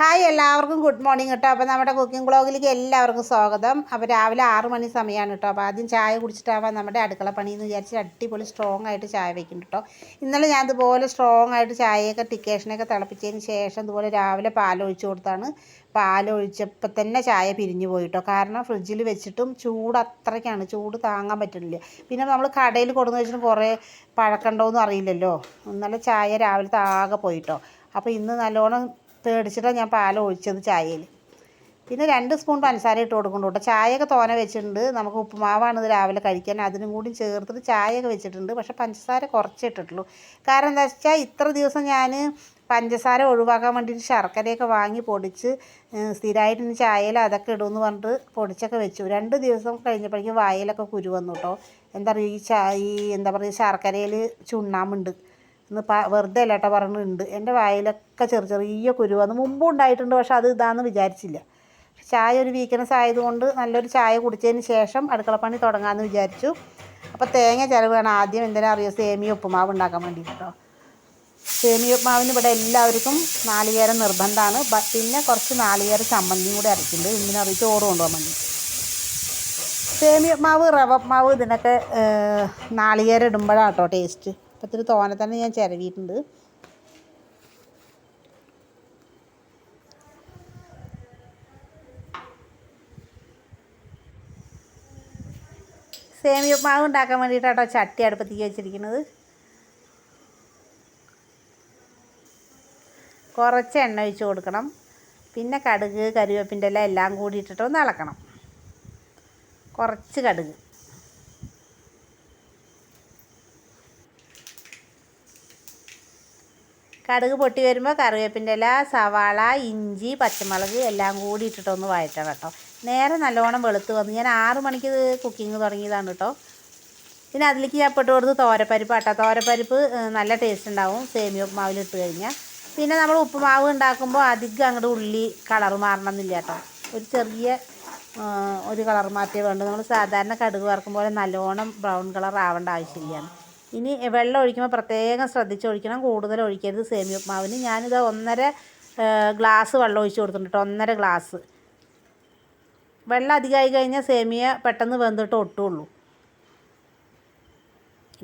Hi എല്ലാവർക്കും good morning കേട്ടോ. അപ്പോൾ നമ്മുടെ കുക്കിംഗ് ബ്ലോഗിലേക്ക് എല്ലാവർക്കും സ്വാഗതം. അപ്പോൾ രാവിലെ ആറ് മണി സമയമാണ് കേട്ടോ. അപ്പോൾ ആദ്യം ചായ കുടിച്ചിട്ടാവാം നമ്മുടെ അടുക്കള പണി എന്ന് വിചാരിച്ച് അടിപൊളി സ്ട്രോങ് ആയിട്ട് ചായ വയ്ക്കും കേട്ടോ. ഇന്നലെ ഞാൻ ഇതുപോലെ സ്ട്രോങ് ആയിട്ട് ചായയൊക്കെ ടിക്കേഷനൊക്കെ തിളപ്പിച്ചതിന് ശേഷം ഇതുപോലെ രാവിലെ പാലൊഴിച്ച് കൊടുത്താണ്. പാലൊഴിച്ചപ്പോൾ തന്നെ ചായ പിരിഞ്ഞു പോയി കേട്ടോ. കാരണം ഫ്രിഡ്ജിൽ വെച്ചിട്ടും ചൂട് അത്രയ്ക്കാണ്. ചൂട് താങ്ങാൻ പറ്റുന്നില്ല. പിന്നെ നമ്മൾ കടയിൽ കൊടുന്ന് വെച്ചിട്ട് കുറേ പഴക്കണ്ടോയെന്നും അറിയില്ലല്ലോ. ഇന്നലെ ചായ രാവിലത്തെ ആകെ പോയിട്ടോ അപ്പോൾ ഇന്ന് നല്ലോണം പേടിച്ചിട്ടാണ് ഞാൻ പാൽ ഒഴിച്ചത് ചായയിൽ പിന്നെ രണ്ട് സ്പൂൺ പഞ്ചസാര ഇട്ട് കൊടുക്കുന്നുണ്ട് കേട്ടോ. ചായയൊക്കെ തോന വെച്ചിട്ടുണ്ട്. നമുക്ക് ഉപ്പുമാവാണ് ഇത് രാവിലെ കഴിക്കാൻ. അതിനും കൂടി ചേർത്തിട്ട് ചായയൊക്കെ വെച്ചിട്ടുണ്ട്. പക്ഷേ പഞ്ചസാര കുറച്ചേ ഇട്ടിട്ടുള്ളൂ. കാരണം എന്താ വെച്ചാൽ ഇത്ര ദിവസം ഞാൻ പഞ്ചസാര ഒഴിവാക്കാൻ വേണ്ടിയിട്ട് ശർക്കരയൊക്കെ വാങ്ങി പൊടിച്ച് സ്ഥിരമായിട്ട് ചായയിൽ അതൊക്കെ ഇടുമെന്ന് പറഞ്ഞിട്ട് പൊടിച്ചൊക്കെ വെച്ചു. രണ്ട് ദിവസം കഴിഞ്ഞപ്പോഴേക്കും വായയിലൊക്കെ കുരു വന്നു കേട്ടോ. എന്താ പറയുക ഈ ചായ ഈ എന്താ പറയുക ശർക്കരയിൽ ചുണ്ണാമ്പുണ്ട്. ഇന്ന് പ വെറുതെ അല്ലാട്ട പറഞ്ഞിട്ടുണ്ട് എന്റെ വായിലൊക്കെ ചെറു ചെറിയ കുരു അന്ന് മുമ്പും ഉണ്ടായിട്ടുണ്ട് പക്ഷെ അത് ഇതാണെന്ന് വിചാരിച്ചില്ല. ചായ ഒരു വീക്ക്നെസ് ആയതുകൊണ്ട് നല്ലൊരു ചായ കുടിച്ചതിന് ശേഷം അടുക്കളപ്പണി തുടങ്ങാമെന്ന് വിചാരിച്ചു. അപ്പോൾ തേങ്ങ ചിലവാണ് ആദ്യം എന്തിനാ അറിയോ? സേമിയ ഉപ്പുമാവ് ഉണ്ടാക്കാൻ വേണ്ടിയിട്ട് കേട്ടോ സേമിയ ഉപ്പുമാവിന് ഇവിടെ എല്ലാവർക്കും നാളികേരം നിർബന്ധമാണ്. പിന്നെ കുറച്ച് നാളികേര ചമ്മന്തിയും കൂടി അരയ്ക്കുന്നുണ്ട് എന്തിനറിയോ? ചോറ് കൊണ്ടുപോകാൻ വേണ്ടി. സേമിയ മാവ് റവ ഉപ്പുമാവ് ഇതിനൊക്കെ നാളികേരം ഇടുമ്പോഴാണ് കേട്ടോ ടേസ്റ്റ് അപ്പോൾ ഇത്തിരി തോനെ തന്നെ ഞാൻ ചിരവിയിട്ടുണ്ട്. സേമിയ മാവ് ഉണ്ടാക്കാൻ വേണ്ടിയിട്ടാട്ടോ ചട്ടി അടുപ്പത്തേക്ക് വെച്ചിരിക്കുന്നത്. കുറച്ച് എണ്ണ ഒഴിച്ച് കൊടുക്കണം. പിന്നെ കടുക് കരിവേപ്പിന്റെ ഇല എല്ലാം കൂടി ഇട്ടിട്ട് ഒന്ന് ഇളക്കണം കുറച്ച് കടുക്. കടുക് പൊട്ടി വരുമ്പോൾ കറിവേപ്പിന്റെ ഇല സവാള ഇഞ്ചി പച്ചമുളക് എല്ലാം കൂടി ഇട്ടിട്ടൊന്ന് വഴറ്റണം കേട്ടോ. നേരെ നല്ലോണം വെളുത്ത് വന്ന് ഞാൻ ആറ് മണിക്ക് കുക്കിംഗ് തുടങ്ങിയതാണ് കേട്ടോ. പിന്നെ അതിലേക്ക് ഞാൻ പെട്ട് കൊടുത്ത് തോരപ്പരിപ്പ് ആട്ടോ. തോരപ്പരിപ്പ് നല്ല ടേസ്റ്റ് ഉണ്ടാവും. സേമിയ ഉപ്പുമാവിൽ ഇട്ട് കഴിഞ്ഞാൽ പിന്നെ നമ്മൾ ഉപ്പുമാവ് ഉണ്ടാക്കുമ്പോൾ അധികം അങ്ങോട്ട് ഉള്ളി കളർ മാറണമെന്നില്ല കേട്ടോ. ഒരു ചെറിയ ഒരു കളർ മാറ്റേ വേണ്ടു. നമ്മൾ സാധാരണ കടുക് വറക്കും പോലെ നല്ലോണം ബ്രൗൺ കളർ ആവേണ്ട ആവശ്യമില്ല. ഇനി വെള്ളം ഒഴിക്കുമ്പോൾ പ്രത്യേകം ശ്രദ്ധിച്ച് ഒഴിക്കണം. കൂടുതൽ ഒഴിക്കരുത് സേമിയ ഉപ്മാവിന്. ഞാനിത് ഒന്നര ഗ്ലാസ് വെള്ളം ഒഴിച്ച് കൊടുത്തിട്ടുണ്ട് ഒന്നര ഗ്ലാസ്. വെള്ളം അധികമായി കഴിഞ്ഞാൽ സേമിയ പെട്ടെന്ന് വെന്തിട്ട് ഒട്ടുള്ളൂ.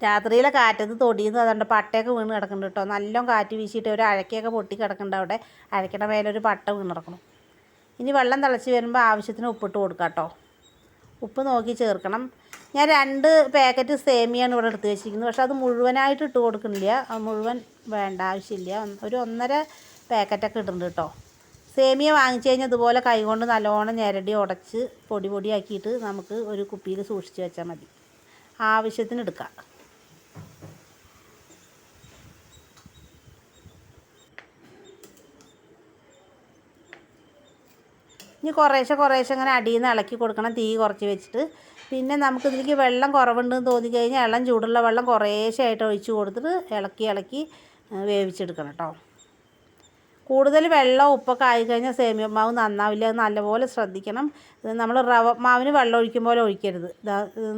രാത്രിയിലെ കാറ്റത്ത് തൊടിയെന്ന് അതുകൊണ്ട് പട്ടയൊക്കെ വീണ് കിടക്കുന്നുണ്ട് കേട്ടോ. നല്ലോണം കാറ്റ് വീശിയിട്ട് ഒരു അഴക്കയൊക്കെ പൊട്ടി കിടക്കുന്നുണ്ട് അവിടെ. അഴക്കണ മേലെ ഒരു പട്ട വീണ് കിടക്കണം ഇനി വെള്ളം തിളച്ച് വരുമ്പോൾ ആവശ്യത്തിന് ഉപ്പിട്ട് കൊടുക്കാം കേട്ടോ. ഉപ്പ് നോക്കി ചേർക്കണം. ഞാൻ രണ്ട് പാക്കറ്റ് സേമിയാണ് ഇവിടെ എടുത്ത് വെച്ചിരിക്കുന്നത്. പക്ഷെ അത് മുഴുവനായിട്ട് ഇട്ട് കൊടുക്കുന്നില്ല. അത് മുഴുവൻ വേണ്ട ആവശ്യമില്ല. ഒരു ഒന്നര പാക്കറ്റൊക്കെ ഇടുന്നുണ്ട് കേട്ടോ. സേമിയ വാങ്ങിച്ചു കഴിഞ്ഞാൽ ഇതുപോലെ കൈകൊണ്ട് നല്ലോണം ഞെരടി ഉടച്ച് പൊടി പൊടിയാക്കിയിട്ട് നമുക്ക് ഒരു കുപ്പിയിൽ സൂക്ഷിച്ച് വെച്ചാൽ മതി. ആവശ്യത്തിന് എടുക്കാം. ഇനി കുറേശ്ശെ കുറേശ്ശെ അങ്ങനെ അടിയിൽ നിന്ന് ഇളക്കി കൊടുക്കണം. തീ കുറച്ച് വെച്ചിട്ട് പിന്നെ നമുക്ക് ഇതിലേക്ക് വെള്ളം കുറവുണ്ടെന്ന് തോന്നിക്കഴിഞ്ഞാൽ ഇളം ചൂടുള്ള വെള്ളം കുറേശ്ശെ ആയിട്ട് ഒഴിച്ച് കൊടുത്തിട്ട് ഇളക്കി ഇളക്കി വേവിച്ചെടുക്കണം കേട്ടോ. കൂടുതൽ വെള്ളം ഉപ്പൊക്കെ ആയിക്കഴിഞ്ഞാൽ സേമിയ മാവ് നന്നാവില്ല നല്ലപോലെ ശ്രദ്ധിക്കണം. നമ്മൾ റവ മാവിന് വെള്ളം ഒഴിക്കും പോലെ ഒഴിക്കരുത്.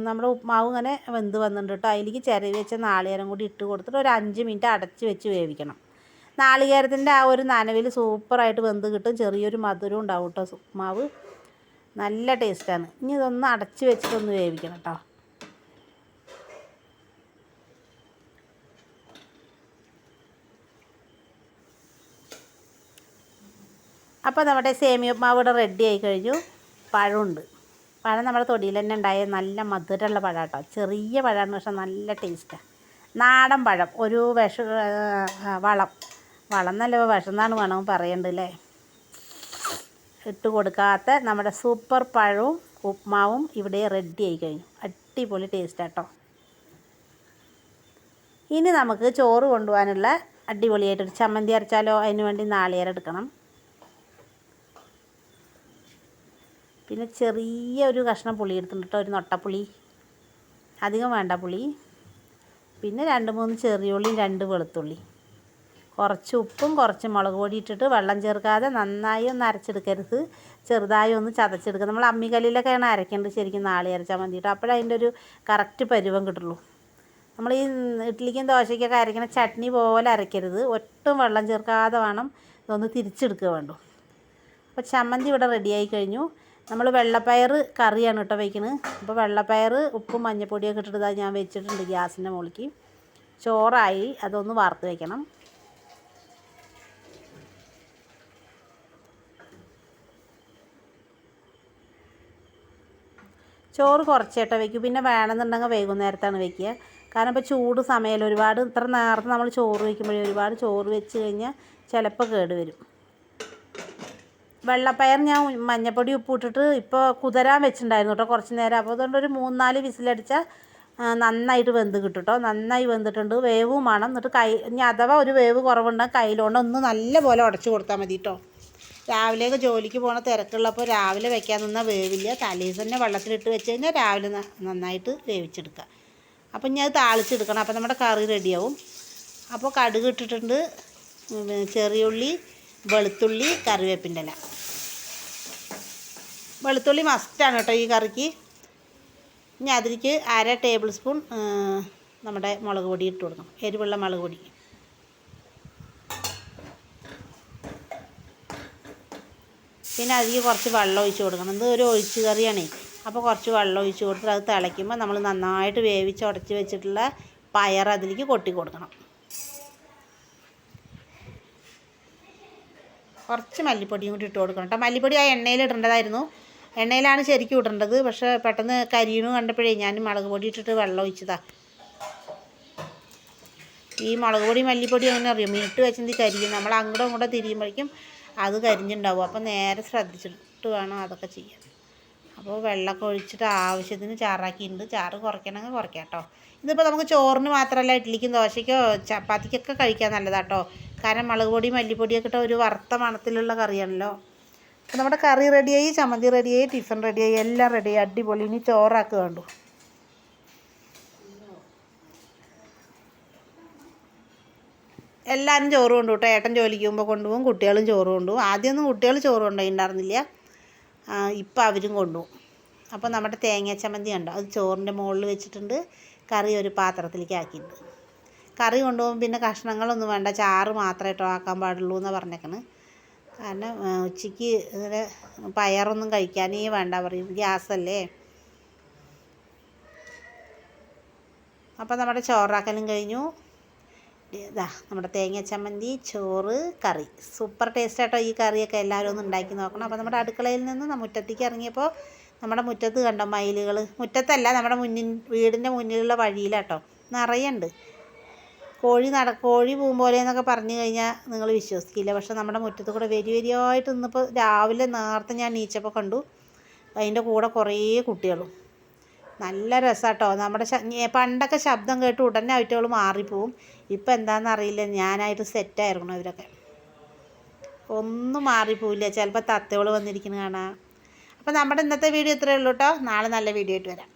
നമ്മുടെ ഉപ്പ്മാവ് ഇങ്ങനെ വെന്ത് വന്നിട്ടുണ്ട് കേട്ടോ. അതിലേക്ക് ചിരവി വെച്ച നാളികേരം കൂടി ഇട്ട് കൊടുത്തിട്ട് ഒരു അഞ്ച് മിനിറ്റ് അടച്ച് വെച്ച് വേവിക്കണം. നാളികേരത്തിന്റെ ആ ഒരു നനവിൽ സൂപ്പറായിട്ട് വെന്ത് കിട്ടും. ചെറിയൊരു മധുരം ഉണ്ടാവും കേട്ടോ ഉപ്പുമാവ് നല്ല ടേസ്റ്റാണ്. ഇനി ഇതൊന്ന് അടച്ച് വെച്ചിട്ടൊന്ന് വേവിക്കണം കേട്ടോ. അപ്പോൾ നമ്മുടെ സേമിയ ഉപ്മാവ് ഇവിടെ റെഡി ആയി കഴിഞ്ഞു. പഴമുണ്ട്. പഴം നമ്മുടെ തൊടിയിൽ തന്നെ ഉണ്ടായ നല്ല മധുരമുള്ള പഴം കേട്ടോ ചെറിയ പഴമാണ് പക്ഷെ നല്ല ടേസ്റ്റാണ് നാടൻ പഴം. ഒരു വിഷ വളം. വളം നല്ല വിഷം എന്നാണ് വേണം പറയണ്ടല്ലേ ഇട്ട് കൊടുക്കാത്ത നമ്മുടെ സൂപ്പർ പഴവും ഉപ്മാവും ഇവിടെ റെഡി ആയി കഴിഞ്ഞു. അടിപൊളി ടേസ്റ്റ് കേട്ടോ ഇനി നമുക്ക് ചോറ് കൊണ്ടുപോകാനുള്ള അടിപൊളിയായിട്ടൊരു ചമ്മന്തി അരച്ചാലോ? അതിന് വേണ്ടി നാളികേരം എടുക്കണം. പിന്നെ ചെറിയ ഒരു കഷ്ണം പുളി എടുത്തിട്ടുണ്ട് കേട്ടോ ഒരു നൊട്ടപ്പുളി. അധികം വേണ്ട പുളി. പിന്നെ രണ്ട് മൂന്ന് ചെറിയുള്ളിയും രണ്ട് വെളുത്തുള്ളി. കുറച്ച് ഉപ്പും കുറച്ച് മുളക് പൊടി ഇട്ടിട്ട് വെള്ളം ചേർക്കാതെ നന്നായി ഒന്ന് അരച്ചെടുക്കരുത്. ചെറുതായി ഒന്ന് ചതച്ചെടുക്കുക നമ്മൾ അമ്മിക്കല്ലിലൊക്കെയാണ് അരയ്ക്കേണ്ടത് ശരിക്കും നാളെ അരച്ചാൽ മതി കേട്ടോ അപ്പോഴേ അതിന്റെ ഒരു കറക്റ്റ് പരുവം കിട്ടുള്ളൂ. നമ്മൾ ഈ ഇഡ്ഡലിക്കും ദോശയ്ക്കൊക്കെ അരയ്ക്കുന്ന ചട്നി പോലെ അരയ്ക്കരുത് ഒട്ടും വെള്ളം ചേർക്കാതെ വേണം ഇതൊന്ന് തിരിച്ചെടുക്കുക വേണ്ടു. അപ്പോൾ ചമ്മന്തി ഇവിടെ റെഡിയായി കഴിഞ്ഞു. നമ്മൾ വെള്ളപ്പയർ കറിയാണ് കേട്ടോ വയ്ക്കുന്നത് അപ്പോൾ വെള്ളപ്പയർ ഉപ്പും മഞ്ഞൾപ്പൊടിയൊക്കെ ഇട്ടിട്ട് ഞാൻ വെച്ചിട്ടുണ്ട് ഗ്യാസിന്റെ മുകളിലേക്ക്. ചോറായി അതൊന്ന് വാർത്ത് വയ്ക്കണം ചോറ് കുറച്ചേട്ടാ വയ്ക്കും. പിന്നെ വേണമെന്നുണ്ടെങ്കിൽ വൈകുന്നേരത്താണ് വയ്ക്കുക. കാരണം ഇപ്പോൾ ചൂട് സമയമല്ല. ഒരുപാട് ഇത്ര നേരത്തെ നമ്മൾ ചോറ് വയ്ക്കുമ്പോഴേ ഒരുപാട് ചോറ് വെച്ച് കഴിഞ്ഞാൽ ചിലപ്പോൾ കേട് വരും. വെള്ളപ്പയർ ഞാൻ മഞ്ഞപ്പൊടി ഉപ്പ് ഇട്ടിട്ട് ഇപ്പോൾ കുതിരാൻ വെച്ചിട്ടുണ്ടായിരുന്നു കേട്ടോ കുറച്ച് നേരം. അപ്പോൾ അതുകൊണ്ട് ഒരു മൂന്നാൽ വിസിലടിച്ചാൽ നന്നായിട്ട് വെന്ത് കിട്ടും കേട്ടോ. നന്നായി വെന്തിട്ടുണ്ട്. വേവും വേണം. എന്നിട്ട് കൈ ഇനി അഥവാ ഒരു വേവ് കുറവുണ്ടെങ്കിൽ കയ്യിലുകൊണ്ട് ഒന്ന് നല്ലപോലെ ഉടച്ചു കൊടുത്താൽ മതി കേട്ടോ. രാവിലെയൊക്കെ ജോലിക്ക് പോണ തിരക്കുള്ളപ്പോൾ രാവിലെ വെക്കാൻ നിന്നാൽ വേവില്ല. തലേദിവസം തന്നെ വെള്ളത്തിലിട്ട് വെച്ച് കഴിഞ്ഞാൽ രാവിലെ നന്നായിട്ട് വേവിച്ചെടുക്കുക അപ്പം ഞാൻ താളിച്ചെടുക്കണം. അപ്പം നമ്മുടെ കറി റെഡിയാവും. അപ്പോൾ കടുക് ഇട്ടിട്ടുണ്ട്. ചെറിയുള്ളി വെളുത്തുള്ളി കറിവേപ്പിന്റെ ഇല. വെളുത്തുള്ളി മസ്റ്റാണ് കേട്ടോ ഈ കറിക്ക്. ഇനി അതിലേക്ക് അര ടേബിൾ സ്പൂൺ നമ്മുടെ മുളക് പൊടി ഇട്ട് കൊടുക്കണം. എരിവുള്ള മുളക് പൊടി. പിന്നെ അതിലേക്ക് കുറച്ച് വെള്ളം ഒഴിച്ച് കൊടുക്കണം. ഇത് ഒരു ഒഴിച്ച് കറിയാണ്. അപ്പോൾ കുറച്ച് വെള്ളം ഒഴിച്ച് കൊടുത്തിട്ട് അത് തിളയ്ക്കുമ്പോൾ നമ്മൾ നന്നായിട്ട് വേവിച്ച് ഉടച്ച് വെച്ചിട്ടുള്ള പയർ അതിലേക്ക് കൊട്ടി കൊടുക്കണം. കുറച്ച് മല്ലിപ്പൊടിയും കൂടി ഇട്ട് കൊടുക്കണം കേട്ടോ. മല്ലിപ്പൊടി ആ എണ്ണയിൽ ഇടേണ്ടതായിരുന്നു. എണ്ണയിലാണ് ശരിക്കും ഇടേണ്ടത്. പക്ഷേ പെട്ടെന്ന് കരിയണു കണ്ടപ്പോഴേ ഞാൻ മുളക് പൊടി ഇട്ടിട്ട് വെള്ളം ഒഴിച്ചതാ. ഈ മുളക് പൊടി മല്ലിപ്പൊടി അങ്ങനെ അറിയാം? മീട്ട് വെച്ചെന്തി കരിയും? നമ്മൾ അങ്ങോട്ടും ഇങ്ങോട്ടും തിരിയുമ്പോഴേക്കും അത് കരിഞ്ഞുണ്ടാവും. അപ്പോൾ നേരെ ശ്രദ്ധിച്ചിട്ട് വേണം അതൊക്കെ ചെയ്യാൻ. അപ്പോൾ വെള്ളമൊക്കെ ഒഴിച്ചിട്ട് ആവശ്യത്തിന് ചാറാക്കിയിട്ടുണ്ട്. ചാറ് കുറയ്ക്കണമെങ്കിൽ കുറയ്ക്കാം കേട്ടോ ഇതിപ്പോൾ നമുക്ക് ചോറിന് മാത്രമല്ല ഇഡ്ഡലിക്കും ദോശയ്ക്കോ ചപ്പാത്തിക്കൊക്കെ കഴിക്കാൻ നല്ലതാട്ടോ. കാരണം മുളക് പൊടി മല്ലിപ്പൊടിയൊക്കെ ഇട്ട ഒരു വറുത്ത മണത്തിലുള്ള കറിയാണല്ലോ. അപ്പോൾ നമ്മുടെ കറി റെഡിയായി ചമ്മന്തി റെഡിയായി ടിഫിൻ റെഡിയായി എല്ലാം റെഡിയായി അടിപൊളി. ഇനി ചോറാക്കുക വേണ്ടു. എല്ലാവരും ചോറ് കൊണ്ടു കേട്ടോ ഏട്ടൻ ജോലിക്ക് പോകുമ്പോൾ കൊണ്ടുപോകും കുട്ടികളും ചോറ് കൊണ്ടുപോകും ആദ്യമൊന്നും കുട്ടികൾ ചോറ് കൊണ്ടുപോയിട്ടുണ്ടായിരുന്നില്ല ഇപ്പം അവരും കൊണ്ടുപോകും അപ്പോൾ നമ്മുടെ തേങ്ങ ചമ്മന്തി ഉണ്ടോ അത് ചോറിന്റെ മുകളിൽ വെച്ചിട്ടുണ്ട്. കറി ഒരു പാത്രത്തിലേക്ക് ആക്കിയിട്ടുണ്ട്. കറി കൊണ്ടുപോകുമ്പോൾ പിന്നെ കഷ്ണങ്ങളൊന്നും വേണ്ട. ചാറ് മാത്രമേ കേട്ടോ ആക്കാൻ പാടുള്ളൂ എന്ന് പറഞ്ഞേക്കണ്. കാരണം ഉച്ചയ്ക്ക് ഇങ്ങനെ പയറൊന്നും കഴിക്കാനേ വേണ്ട പറയും. ഗ്യാസല്ലേ. അപ്പോൾ നമ്മുടെ ചോറാക്കലും കഴിഞ്ഞു. ഇതാ നമ്മുടെ തേങ്ങ ചമ്മന്തി ചോറ് കറി. സൂപ്പർ ടേസ്റ്റ് ആട്ടോ ഈ കറിയൊക്കെ എല്ലാവരും ഒന്ന് ഉണ്ടാക്കി നോക്കണം. അപ്പോൾ നമ്മുടെ അടുക്കളയിൽ നിന്ന് നമ്മൾ മുറ്റത്തേക്ക് ഇറങ്ങിയപ്പോൾ നമ്മുടെ മുറ്റത്ത് കണ്ടോ മയിലുകൾ മുറ്റത്തല്ല നമ്മുടെ മുന്നിൽ വീടിന്റെ മുന്നിലുള്ള വഴിയിലാട്ടോ. നിറയുണ്ട്. കോഴി നട കോഴി പോകും പോലെ എന്നൊക്കെ പറഞ്ഞു കഴിഞ്ഞാൽ നിങ്ങൾ വിശ്വസിക്കില്ല. പക്ഷെ നമ്മുടെ മുറ്റത്ത് കൂടെ വരി വരിയായിട്ട് ഇന്നിപ്പോൾ രാവിലെ നേരത്തെ ഞാൻ നീച്ചപ്പോൾ കണ്ടു. അതിന്റെ കൂടെ കുറേ കുട്ടികളും. നല്ല രസാട്ടോ. നമ്മുടെ പണ്ടൊക്കെ ശബ്ദം കേട്ട് ഉടനെ അവറ്റകൾ മാറിപ്പോവും. ഇപ്പം എന്താണെന്ന് അറിയില്ല. ഞാനായിട്ട് സെറ്റായിരുന്നു ഇവരൊക്കെ? ഒന്നും മാറിപ്പോവില്ല. ചിലപ്പോൾ തത്തകൾ വന്നിരിക്കുന്നത് കാണാം. അപ്പോൾ നമ്മുടെ ഇന്നത്തെ വീഡിയോ ഇത്രയേ ഉള്ളൂ കേട്ടോ നാളെ നല്ല വീഡിയോ ആയിട്ട് വരാം.